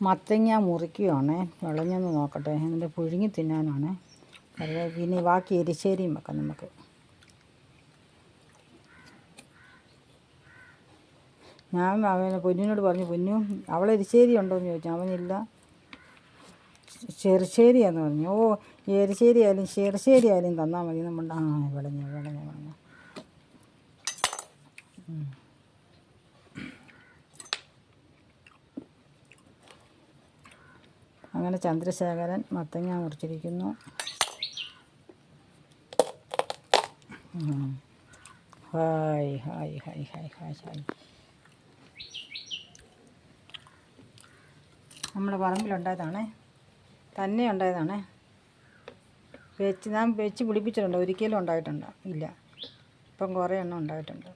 മത്തങ്ങ മുറിക്കുകയാണേ വിളഞ്ഞെന്ന് നോക്കട്ടെ. എന്നിട്ട് പുഴുങ്ങി തിന്നാനാണ്. പിന്നെ ബാക്കി എരിശ്ശേരിയും വെക്കാം നമുക്ക്. ഞാൻ അവനെ പൊന്നിനോട് പറഞ്ഞു പൊന്നു അവളെ എരിശ്ശേരി ഉണ്ടോ എന്ന് ചോദിച്ചു. അവനില്ല. ചെറുശ്ശേരിയാന്ന് പറഞ്ഞു. ഓ എരിശ്ശേരി ആയാലും ചെറുശ്ശേരി ആയാലും തന്നാൽ മതി. നമ്മൾ ആ വിളഞ്ഞു വിളഞ്ഞു വിളഞ്ഞു അങ്ങനെ ചന്ദ്രശേഖരൻ മത്തങ്ങ മുറിച്ചിരിക്കുന്നു. Hi hi hi hi hi hi. നമ്മുടെ പറമ്പിലുണ്ടായതാണേ. തന്നെ ഉണ്ടായതാണേ. വെച്ച് ഞാൻ വെച്ച് പിടിപ്പിച്ചിട്ടുണ്ട്. ഒരിക്കലും ഉണ്ടായിട്ടുണ്ട്. ഇല്ല. ഇപ്പം കുറേ എണ്ണം ഉണ്ടായിട്ടുണ്ട്.